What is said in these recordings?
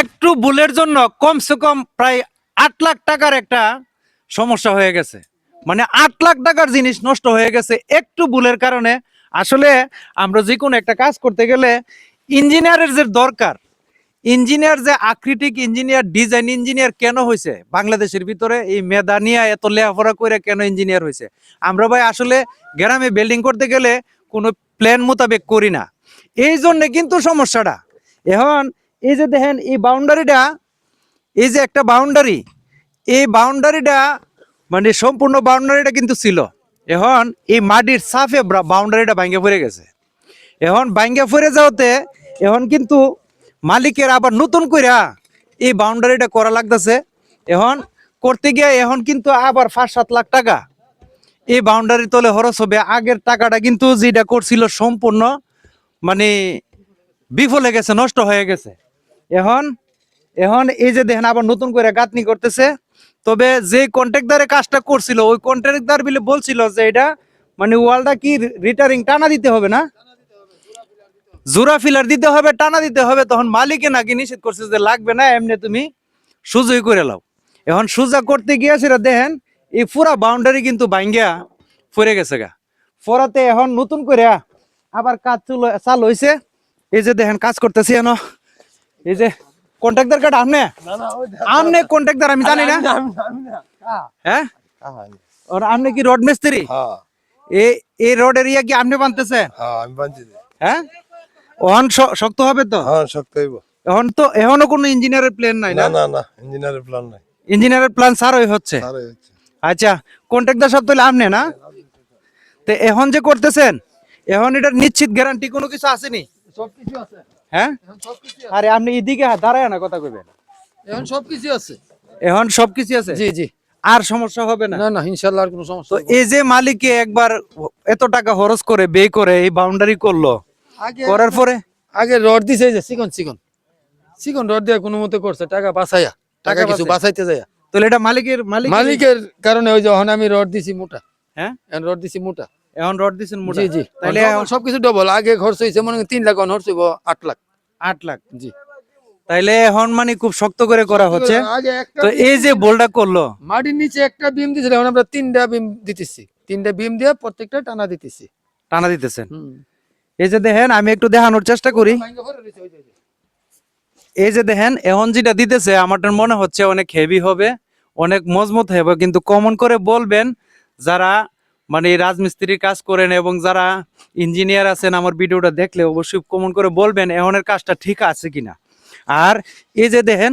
একটু ভুলের জন্য কমসে কম প্রায় আট লাখ টাকার একটা সমস্যা হয়ে গেছে। মানে আট লাখ টাকার জিনিস নষ্ট হয়ে গেছে একটু ভুলের কারণে। আসলে আমরা যে কোনো একটা কাজ করতে গেলে ইঞ্জিনিয়ারের যে দরকার, ইঞ্জিনিয়ার যে আকৃতিক ইঞ্জিনিয়ার, ডিজাইন ইঞ্জিনিয়ার কেন হয়েছে বাংলাদেশের ভিতরে এই মেধা নিয়ে এত লেখাপড়া করে কেন ইঞ্জিনিয়ার হয়েছে আমরা ভাই আসলে গ্রামে বিল্ডিং করতে গেলে কোনো প্ল্যান মোতাবেক করি না। এই জন্যে কিন্তু সমস্যাটা। এখন এই যে দেখেন, এই বাউন্ডারিটা এই যে একটা বাউন্ডারি এই বাউন্ডারিটা মানে সম্পূর্ণ বাউন্ডারিটা কিন্তু ছিল। এখন এই মাটির সাফে বাউন্ডারিটা ভাঙ্গে পড়ে গেছে। এখন ভাঙ্গে পড়ে যাওয়াতে এখন কিন্তু মালিকের আবার নতুন কইরা এই বাউন্ডারিটা করা লাগতেছে। এখন করতে গিয়ে এখন কিন্তু আবার পাঁচ সাত লাখ টাকা। এই বাউন্ডারি তলে খরচ হবে। আগের টাকাটা কিন্তু যেটা করছিল সম্পূর্ণ মানে বিফলে গেছে, নষ্ট হয়ে গেছে। এখন এখন এই যে দেখেন আবার নতুন করে গাঁথনি করতেছে। তবে যে কন্ট্রাক্টারে কাজটা করছিল, ওই কন্ট্রাক্টার বিলে বলছিল যে এটা মানে ওয়ালটা কি রিটারিং টানা দিতে হবে না? জোড়া ফিলার দিতে হবে, টানা দিতে হবে, তখন মালিকে নাকি নিষেধ করছে যে লাগবে না, এমনি তুমি সুজই করে লাও। এখন সুজা করতে গিয়ে সেটা দেখেন, এই পুরা বাউন্ডারি কিন্তু ভাঙ্গিয়া ফরে গেছে গা। ফরাতে এখন নতুন করে আবার কাজ চলো হয়েছে এই যে দেখেন কাজ করতেছি এন। এই যে কন্ট্রাক্টর কার্ড আপনি? আপনি কন্ট্রাক্টর আমি জানি না। হ্যাঁ? আর আপনি কি রড মিস্ত্রি? হ্যাঁ। এই এই রড এরিয়া কি আপনি বানতেছে? হ্যাঁ আমি বানছি হ্যাঁ? ওহন শক্ত হবে তো? হ্যাঁ শক্ত হইব। এখন তো এখনও কোনো ইঞ্জিনিয়ারের প্ল্যান নাই না? না না ইঞ্জিনিয়ারের প্ল্যান নাই। ইঞ্জিনিয়ারের প্ল্যান সারই হচ্ছে? তারে হচ্ছে। আচ্ছা কন্ট্রাক্টর সব তাহলে আপনি না? তো এখন যে করতেছেন এখন এটার নিশ্চিত গ্যারান্টি কোনো কিছু আসেনি? সবকিছু আছে। হ্যাঁ? আরে আপনি এদিকে দাঁড়ায় না কথা কইবেন। এখন সবকিছু আছে। এখন সবকিছু আছে? জি জি। আর সমস্যা হবে না? না না ইনশাআল্লাহ আর কোনো সমস্যা তো এই যে মালিকে একবার এত টাকা খরচ করে বে করে এই বাউন্ডারি করল করার পরে? আগে রড দিছে যে চিকন চিকন। চিকন রড দিয়ে কোনো মতে করছে টাকা বাঁচাইয়া টাকা কিছু। বাঁচাইতে যায়। তাহলে এটা মালিকের মালিক মালিকের কারণে ওই যখন আমি রড দিছি মোটা। হ্যাঁ? এখন রড দিছি মোটা। এখন রড দিছেন মোটা। জি জি। তাহলে সবকিছু ডবল আগে খরচ হয়েছে মনে করেন তিন লাখ এখন খরচ হইব আট লাখ। আট লাখ। জি। তাইলে এখন মানে খুব শক্ত করে করা হচ্ছে। তো এই যে বোলটা করল। মাটির নিচে একটা বিম দিছিল এখন আমরা তিনটা বিম দিতেছি। তিনটা বিম দিয়ে প্রত্যেকটা টানা দিতেছি। টানা দিতেছেন। এই যে দেখেন আমি একটু দেখানোর চেষ্টা করি। এই যে দেখেন এখন যেটা দিতেছে আমারটার মনে হচ্ছে অনেক হেভি হবে অনেক মজবুত হবে কিন্তু কমন করে বলবেন যারা মানে রাজমিস্ত্রির কাজ করেন এবং যারা ইঞ্জিনিয়ার আছেন আমার ভিডিওটা দেখলে অবশ্যই কমন করে বলবেন এখনের কাজটা ঠিক আছে কিনা। আর এই যে দেখেন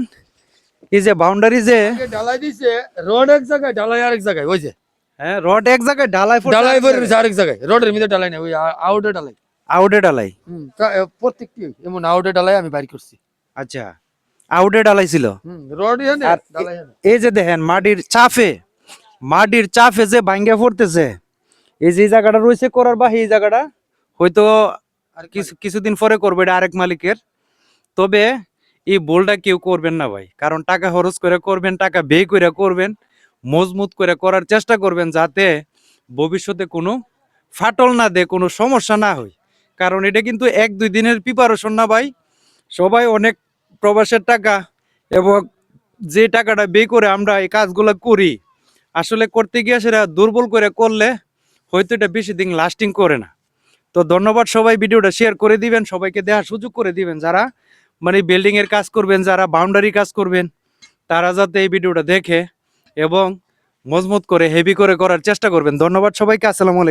এই যে বাউন্ডারি যে ঢালাই দিছে রড এক জায়গায় ঢালাই আরেক জায়গায় ওই যে। হ্যাঁ রড এক জায়গায় ঢালাই ঢালাই। দিছে আরেক জায়গায় রডের মধ্যে ঢালাই না ওই আউটে ঢালাই। আউটে ঢালাই। হুম প্রত্যেকটি এমন আউটে ঢালাই আমি বাইর করছি। আচ্ছা আউটে ঢালাই ছিল। রড এখানে ঢালাই এই যে দেখেন মাটির চাপে মাটির চাপে যে ভাঙ্গা পড়তেছে এই যে জায়গাটা রয়েছে করার বা এই জায়গাটা হয়তো আর কিছু কিছুদিন পরে করবে এটা আরেক মালিকের। তবে এই বোলটা কেউ করবেন না ভাই কারণ টাকা খরচ করে করবেন টাকা ব্যয় করে করবেন মজবুত করে করার চেষ্টা করবেন যাতে ভবিষ্যতে কোনো ফাটল না দে কোনো সমস্যা না হয়। কারণ এটা কিন্তু এক দুই দিনের প্রিপারেশন না ভাই। সবাই অনেক প্রবাসের টাকা এবং যে টাকাটা ব্যয় করে আমরা এই কাজগুলো করি আসলে করতে গিয়ে সেটা দুর্বল করে করলে হয়তো এটা বেশি দিন লাস্টিং করে না। তো ধন্যবাদ সবাই ভিডিওটা শেয়ার করে দিবেন, সবাইকে দেওয়ার সুযোগ করে দিবেন। যারা মানে বিল্ডিং এর কাজ করবেন, যারা বাউন্ডারি কাজ করবেন, তারা যাতে এই ভিডিওটা দেখে এবং মজবুত করে হেভি করে করার চেষ্টা করবেন। ধন্যবাদ সবাইকে, আসসালামু আলাইকুম।